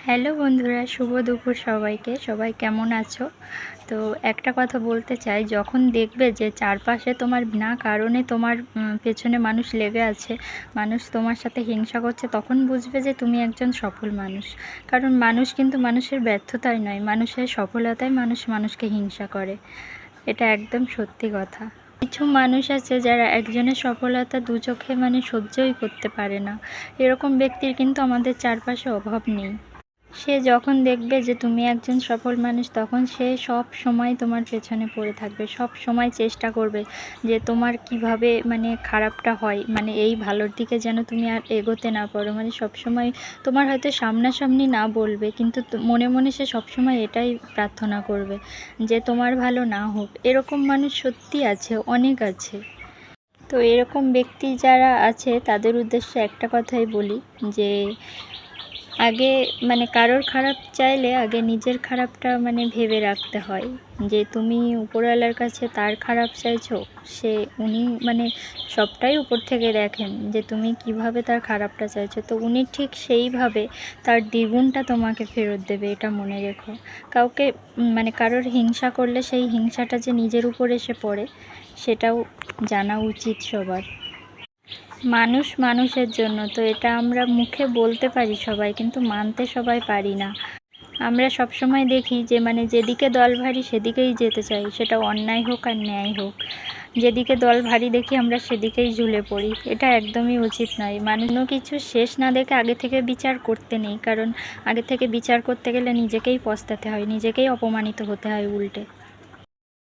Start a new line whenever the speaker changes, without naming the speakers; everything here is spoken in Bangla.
হ্যালো বন্ধুরা, শুভ দুপুর সবাইকে। সবাই কেমন আছো? তো একটা কথা বলতে চাই, যখন দেখবে যে চারপাশে তোমার না কারণে তোমার পেছনে মানুষ লেগে আছে, মানুষ তোমার সাথে হিংসা করছে, তখন বুঝবে যে তুমি একজন সফল মানুষ। কারণ মানুষ কিন্তু মানুষের ব্যর্থতায় নয়, মানুষের সফলতায় মানুষ মানুষকে হিংসা করে। এটা একদম সত্যি কথা। কিছু মানুষ আছে যারা একজনের সফলতা দু চোখে মানে সহ্যই করতে পারে না। এরকম ব্যক্তির কিন্তু আমাদের চারপাশে অভাব নেই। সে যখন দেখবে যে তুমি একজন সফল মানুষ, তখন সে সব সময় তোমার পেছনে পড়ে থাকবে, সব সময় চেষ্টা করবে যে তোমার কীভাবে মানে খারাপটা হয় মানে এই ভালোর দিকে যেন তুমি আর এগোতে না পারো। মানে সব সময় তোমার হয়তো সামনাসামনি না বলবে, কিন্তু মনে মনে সে সব সময় এটাই প্রার্থনা করবে যে তোমার ভালো না হোক। এরকম মানুষ সত্যি আছে, অনেক আছে। তো এরকম ব্যক্তি যারা আছে, তাদের উদ্দেশ্যে একটা কথাই বলি যে আগে মানে কারোর খারাপ চাইলে আগে নিজের খারাপটা মানে ভেবে রাখতে হয়। যে তুমি উপরওয়ালার কাছে তার খারাপ চাইছো, সে উনি মানে সবটাই উপর থেকে দেখেন যে তুমি কীভাবে তার খারাপটা চাইছো। তো উনি ঠিক সেইভাবে তার দ্বিগুণটা তোমাকে ফেরত দেবে, এটা মনে রেখো। কাউকে মানে কারোর হিংসা করলে সেই হিংসাটা যে নিজের উপর এসে পড়ে, সেটাও জানা উচিত সবার। মানুষ মানুষের জন্য, তো এটা আমরা মুখে বলতে পারি সবাই, কিন্তু মানতে সবাই পারি না। আমরা সব সময় দেখি যে মানে যেদিকে দল ভারী সেদিকেই যেতে চাই, সেটা অন্যায় হোক আর ন্যায় হোক। যেদিকে দল ভারী দেখি আমরা সেদিকেই ঝুলে পড়ি, এটা একদমই উচিত নয়। মানুষ কিছু শেষ না দেখে আগে থেকে বিচার করতে নেই, কারণ আগে থেকে বিচার করতে গেলে নিজেকেই পস্তাতে হয়, নিজেকেই অপমানিত হতে হয় উল্টে।